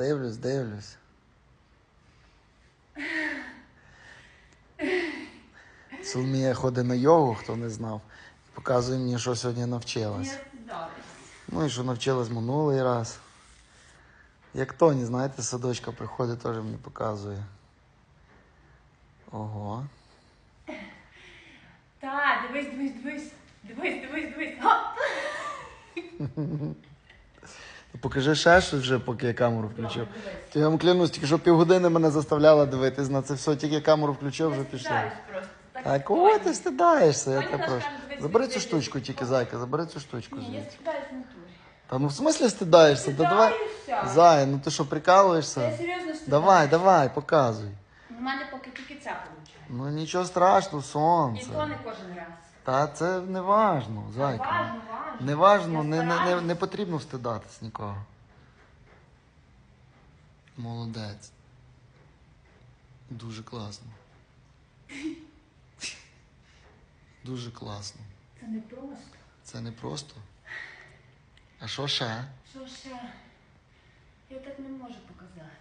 дивлюсь, дивлюсь. Соломія ходить на йогу, хто не знав. Показує мені, що сьогодні навчилась. Ну і що навчилась минулий раз. Як Тоні, знаєте, садочка приходить, теж мені показує. Ого. Та, дивись, дивись, дивись. Дивись, дивись, дивись. Покажи ще щось вже, поки я камеру включив. Я вам клянусь, тільки що півгодини мене заставляла дивитись на це все, тільки камеру включив, вже Я пішло. Так кого ти стидаєшся? Я тебе прошу. Забери цю штучку, тільки зайка, забери цю штучку я звідси. натурі. Та ну в смислі стидаєшся? Та давай. Зай, ну ти що, Я прикалуєшся? серйозно стидаюсь. Давай, давай, показуй. У мене поки тільки ця виходить. Ну нічого страшного, І то не кожен раз. Та це не важно, зайка. Важно, важно. Не важно, не, не, не, не потрібно встидатись нікого. Молодець. Дуже класно. Дуже класно. Це не просто. Це не просто. А що ще? Що ще? Я так не можу показати.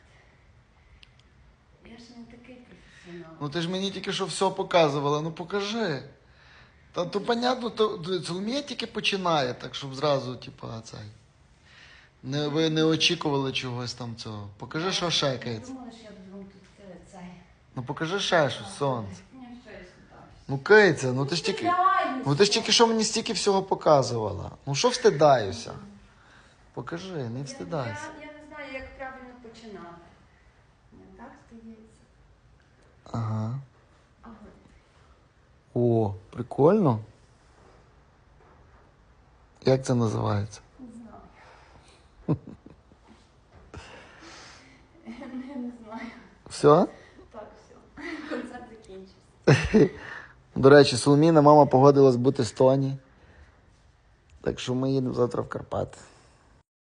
Я ж не такий професіонал. Ну ти ж мені тільки що все показувала, ну покажи. Та то понятно, то Соломія тільки починає, так щоб зразу, типа, цей. Не, ви не очікували чогось там цього. Покажи, що ще Я я тут цей. Ну покажи ще щось, сонце. Я. Ну киця, ну ти ж тільки. Ну ти ж тільки що мені стільки всього показувала. Ну що встидаюся? Покажи, не встидайся. я, я не знаю, як правильно починати. Так стається. Ага. О, прикольно. Як це називається? Не знаю. Я не знаю. Все? Так, все. Концерт закінчився. До речі, Соломіна мама погодилась бути з Тоні. Так що ми їдемо завтра в Карпати.